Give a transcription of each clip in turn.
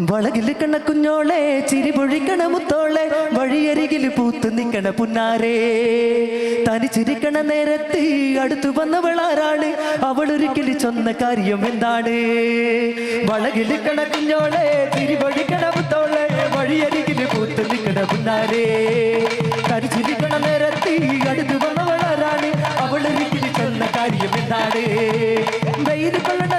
വളകിൽ കണ കുഞ്ഞോളെ ചിരി പൊഴിക്കണ മുത്തോളെ വഴിയരികിൽ പൂത്ത് നിൽക്കണ പുന്നാരേ. തനി ചിരിക്കണ നേരത്ത് അടുത്തു വന്നവളാരാണ് അവൾ ഒരിക്കലും ചൊന്ന കാര്യം എന്താണ്? വളകിൽ കണ കുഞ്ഞോളെ ചിരി പൊഴിക്കണ മുത്തോളെ വഴിയരികിൽ പൂത്ത് നിൽക്കണ പുന്നാരേ. തനി ചിരിക്കണ നേരത്ത് അടുത്തു വന്നവളാരാണ് അവൾ ഒരിക്കലും ചൊന്ന കാര്യം എന്താണ്? വെയിൽ കൊള്ളണ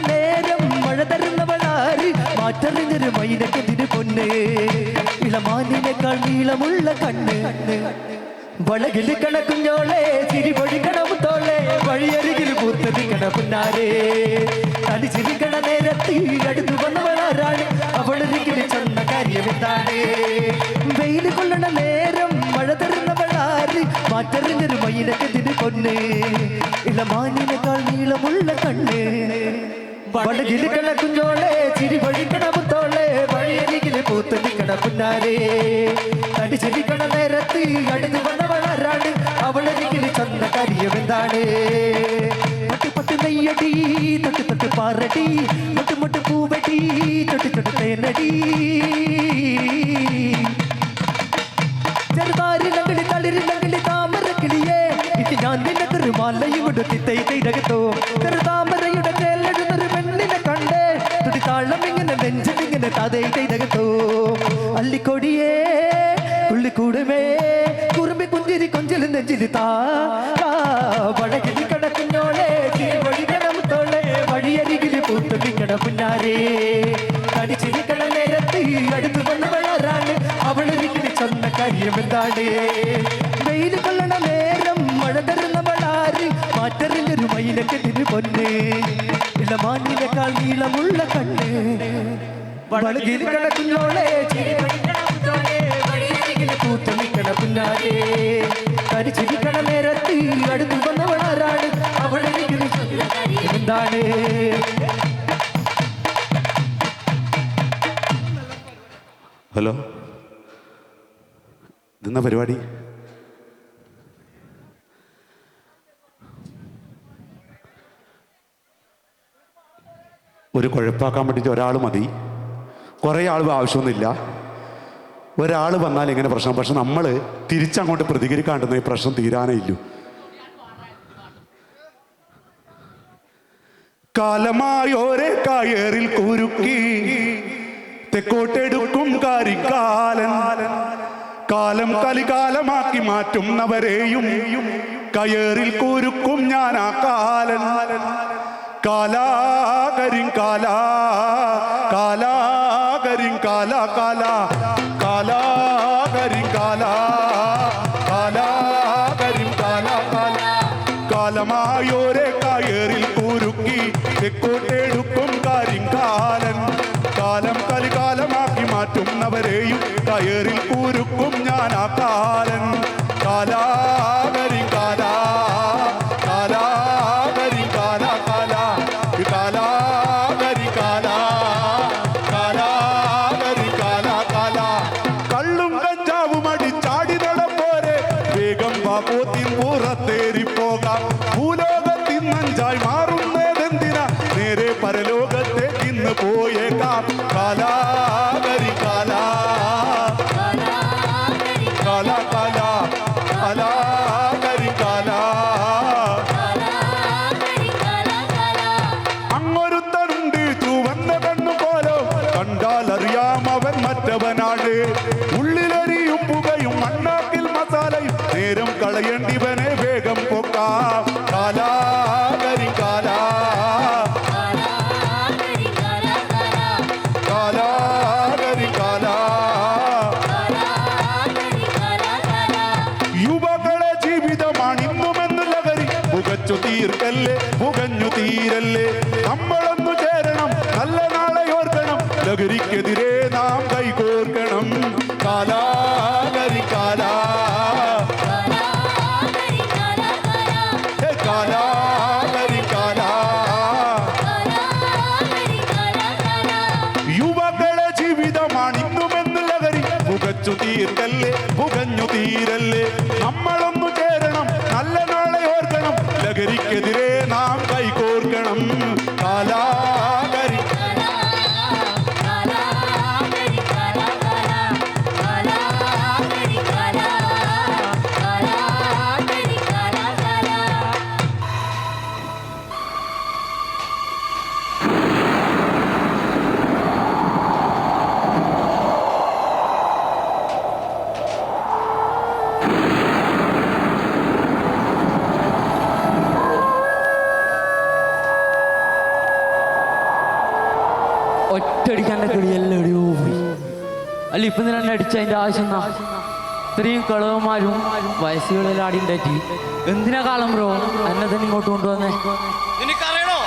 മാറ്ററിഞ്ഞൊരു മൈനക്കെതിന് പൊന്ന്. ഇളമാനിനേക്കാൾ നീളമുള്ള കണ്ണ്. വളകിൽ കണക്കുഞ്ഞോളെ ചിരി തോളെ. വഴിയരികിൽ പൂത്തതിക്കണ പുന്നാരേ. തടി ചിരിക്കണ നേരത്ത് അടുത്തു വന്നവളാരാണ് അവളൊരിക്കൽ ചെന്ന കാര്യം എന്താണ്? വെയിൽ കൊള്ളണ നേരം മഴ തരുന്നവളാര് മാറ്ററിഞ്ഞൊരു മൈനക്കെതിന് പൊന്ന്. ഇളമാനിനേക്കാൾ നീളമുള്ള കണ്ണ്. വളകിൽ കണക്കുഞ്ഞോളെ ചിരി നിൽക്കണ പുന്നാരേ തടി ചിരിക്കണ നേരത്ത് അടുത്ത് വന്നവളാരാണ് അവളരികിൽ ചന്ന കാര്യം എന്താണ് പട്ട് പട്ട് നെയ്യടി തൊട്ട് തൊട്ട് പാറടി മുട്ട് മുട്ട് പൂവടി തൊട്ട് തൊട്ട് തേനടി ചെറുതാരിലങ്കിളി തളിരിലങ്കിളി താമരക്കിളിയേ ഇത് ഞാൻ നിനക്കൊരു മാലയും കൊടുത്തി തൈ തൈരകത്തോ ചെറുതാമരയുടെ ചേലെടുന്നൊരു പെണ്ണിനെ കണ്ടേ തുടി താളം ഇങ്ങനെ നെഞ്ചിലിങ്ങനെ തതൈ തൈരകത്തോ അല്ലിക്കൊടിയേ ഉള്ളിക്കൂടുമേ കുറുമ്പി കുഞ്ചിരി കൊഞ്ചിലും നെഞ്ചിരി താ. വടകിൽ കിടക്കുന്നോളെ വഴികണമുത്തോളെ വഴിയരികിൽ പൂത്ത് നിൽക്കണ പുന്നാരേ. കടിച്ചിരിക്കണ നേരത്ത് അടുത്ത് വന്നവളാരാണ് അവളൊരിക്കൽ ചൊന്ന കാര്യം എന്താണ്? വെയിൽ കൊള്ളണ നേരം മഴ നീളമുള്ള കണ്ണ്. കരിച്ചിരിക്കണ നേരത്ത് അടുത്ത് വന്നവളാരാണ്? എന്താണ്? ഹലോ. ഇതെന്നാ പരിപാടി? ഒരു കുഴപ്പാക്കാൻ വേണ്ടിയിട്ട് ഒരാൾ മതി. കുറേ ആൾ ആവശ്യമൊന്നുമില്ല. ഒരാൾ വന്നാൽ ഇങ്ങനെ പ്രശ്നം. പക്ഷെ നമ്മൾ തിരിച്ചങ്ങോട്ട് പ്രതികരിക്കാണ്ടെന്ന് ഈ പ്രശ്നം തീരാനേ ഇല്ലു. കാലമായോരെ കയറിൽ കുരുക്കി തെക്കോട്ടെടുക്കും കാരിക്കാലൻ. കാലം കലികാലമാക്കി മാറ്റുന്നവരെയും കയറിൽ കുരുക്കും ഞാൻ ആ കാലൻ. കാലാകരിം കാലാ കാല കാല കാലാകരിൻ കാല കാലാകരിൻ കാല കാല. കാലമായോരെ കയറിൽ കുരുക്കി തെക്കോട്ടെടുക്കും കരിങ്കാലൻ. കാലം കലികാലമാക്കി മാറ്റുന്നവരെയും Από τη μοράτερη φόβη. പുകച്ചു തീർക്കല്ലേ? പുകഞ്ഞു തീരല്ലേ? നമ്മളൊന്നു ചേരണം നല്ല നാളെ ഓർക്കണം. ലഹരിക്കെതിരെ നാം കൈകോർക്കണം. കാലാകരി കാല. യുവകളെ ജീവിതമാണിന്നുമെന്ന് ലഹരി. പുകച്ചു തീർക്കല്ലേ? പുകഞ്ഞു തീരല്ലേ? നമ്മളൊന്നു ചേരണം നല്ല നാളെ ഓർക്കണം ലഹരിക്കെതിരെ അല്ല ഇപ്പം തന്നെ അടിച്ചതിന്റെ ആവശ്യം എന്നാ ഇത്രയും കളവന്മാരും വയസ്സുകളിൽ ആടിയും തെറ്റി എന്തിനാ കാലം ബ്രോ? എന്നെ തന്നെ ഇങ്ങോട്ട് കൊണ്ടുവന്നേ. നിനക്കറിയണോ?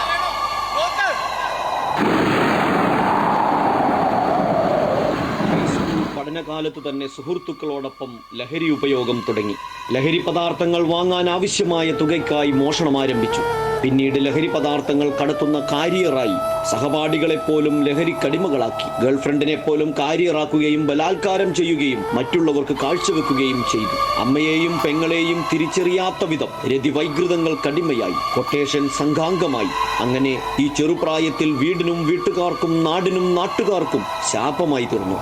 പഠനകാലത്ത് തന്നെ സുഹൃത്തുക്കളോടൊപ്പം ലഹരി ഉപയോഗം തുടങ്ങി. ലഹരി പദാർത്ഥങ്ങൾ വാങ്ങാൻ ആവശ്യമായ തുകയ്ക്കായി മോഷണം ആരംഭിച്ചു. പിന്നീട് ലഹരി പദാർത്ഥങ്ങൾ കടത്തുന്ന കാരിയറായി സഹപാഠികളെ പോലും ലഹരിക്കടിമകളാക്കി ഗേൾഫ്രണ്ടിനെ പോലും കാരിയറാക്കുകയും ബലാത്കാരം ചെയ്യുകയും മറ്റുള്ളവർക്ക് കാഴ്ചവെക്കുകയും ചെയ്തു. അമ്മയെയും പെങ്ങളെയും തിരിച്ചറിയാത്ത വിധം കടിമയായി. കൊട്ടേഷൻ സംഘാംഗമായി. അങ്ങനെ ഈ ചെറുപ്രായത്തിൽ വീടിനും വീട്ടുകാർക്കും നാടിനും നാട്ടുകാർക്കും ശാപമായി തീർന്നു.